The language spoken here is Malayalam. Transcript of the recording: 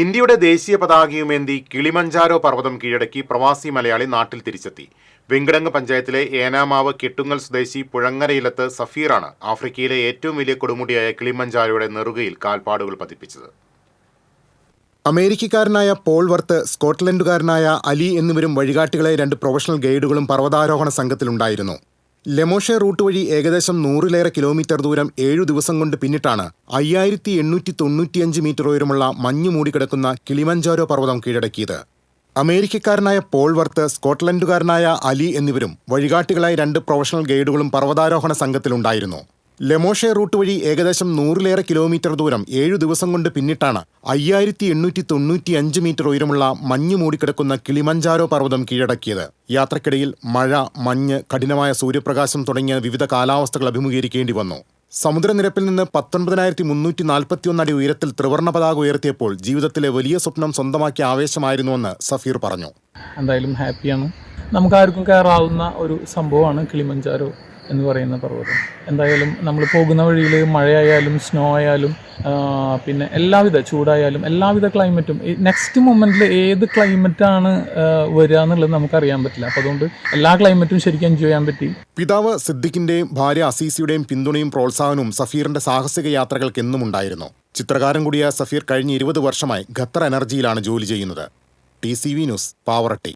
ഇന്ത്യയുടെ ദേശീയ പതാകയുമേന്തി കിളിമഞ്ചാരോ പർവതം കീഴടക്കി പ്രവാസി മലയാളി നാട്ടിൽ തിരിച്ചെത്തി. വെങ്കിടങ്ങ് പഞ്ചായത്തിലെ ഏനാമാവ് കെട്ടുങ്ങൽ സ്വദേശി പുഴങ്ങരയിലത്ത് സഫീറാണ് ആഫ്രിക്കയിലെ ഏറ്റവും വലിയ കൊടുമുടിയായ കിളിമഞ്ചാരോയുടെ നെറുകയിൽ കാൽപ്പാടുകൾ പതിപ്പിച്ചത്. അമേരിക്കക്കാരനായ പോൾ വർത്ത് സ്കോട്ട്ലൻഡുകാരനായ അലി എന്നിവരും വഴികാട്ടികളെ രണ്ട് പ്രൊഫഷണൽ ഗൈഡുകളും പർവതാരോഹണ സംഘത്തിലുണ്ടായിരുന്നു. ലെമോഷെ റൂട്ട് വഴി ഏകദേശം നൂറിലേറെ കിലോമീറ്റർ ദൂരം ഏഴു ദിവസം കൊണ്ട് പിന്നിട്ടാണ് അയ്യായിരത്തി എണ്ണൂറ്റി തൊണ്ണൂറ്റിയഞ്ച് മീറ്റർ ഉയരമുള്ള മഞ്ഞു മൂടിക്കിടക്കുന്ന കിളിമഞ്ചാരോ പർവതം കീഴടക്കിയത്. അമേരിക്കക്കാരനായ പോൾ വർത്ത് സ്കോട്ട്ലൻഡുകാരനായ അലി എന്നിവരും വഴികാട്ടികളായി രണ്ട് പ്രൊഫഷണൽ ഗൈഡുകളും പർവതാരോഹണ സംഘത്തിലുണ്ടായിരുന്നു. ലെമോഷെ റൂട്ട് വഴി ഏകദേശം നൂറിലേറെ കിലോമീറ്റർ ദൂരം ഏഴു ദിവസം കൊണ്ട് പിന്നിട്ടാണ് അയ്യായിരത്തി എണ്ണൂറ്റി തൊണ്ണൂറ്റി അഞ്ച് മീറ്റർ ഉയരമുള്ള മഞ്ഞ് മൂടിക്കിടക്കുന്ന കിളിമഞ്ചാരോ പർവതം കീഴടക്കിയത്. യാത്രക്കിടയിൽ മഴ മഞ്ഞ് കഠിനമായ സൂര്യപ്രകാശം തുടങ്ങിയ വിവിധ കാലാവസ്ഥകൾ അഭിമുഖീകരിക്കേണ്ടി വന്നു. സമുദ്രനിരപ്പിൽ നിന്ന് പത്തൊൻപതിനായിരത്തി മുന്നൂറ്റി നാൽപ്പത്തിയൊന്ന് അടി ഉയരത്തിൽ ത്രിവർണ പതാക ഉയർത്തിയപ്പോൾ ജീവിതത്തിലെ വലിയ സ്വപ്നം സ്വന്തമാക്കിയ ആവേശമായിരുന്നുവെന്ന് സഫീർ പറഞ്ഞു. എന്തായാലും ഹാപ്പിയാണ്. നമുക്കാർക്കും കയറാവുന്ന ഒരു സംഭവമാണ് കിളിമഞ്ചാരോ. എന്ന് പറയുന്ന പർവതം. എന്തായാലും നമ്മൾ പോകുന്ന വഴിയിൽ മഴയായാലും സ്നോ ആയാലും പിന്നെ എല്ലാവിധ ചൂടായാലും എല്ലാവിധ ക്ലൈമറ്റും നെക്സ്റ്റ് മൊമെന്റിൽ ഏത് ക്ലൈമറ്റാണ് വരിക എന്നുള്ളത് നമുക്കറിയാൻ പറ്റില്ല. അപ്പോൾ അതുകൊണ്ട് എല്ലാ ക്ലൈമറ്റും ശരിക്കും എൻജോയ് ചെയ്യാൻ പറ്റി. പിതാവ് സിദ്ദിഖിന്റെയും ഭാര്യ അസീസിയുടെയും പിന്തുണയും പ്രോത്സാഹനവും സഫീറിന്റെ സാഹസിക യാത്രകൾക്ക് എന്നും ഉണ്ടായിരുന്നു. ചിത്രകാരൻ കൂടിയ സഫീർ കഴിഞ്ഞ ഇരുപത് വർഷമായി ഖത്തർ എനർജിയിലാണ് ജോലി ചെയ്യുന്നത്. T C V news Pavaratty.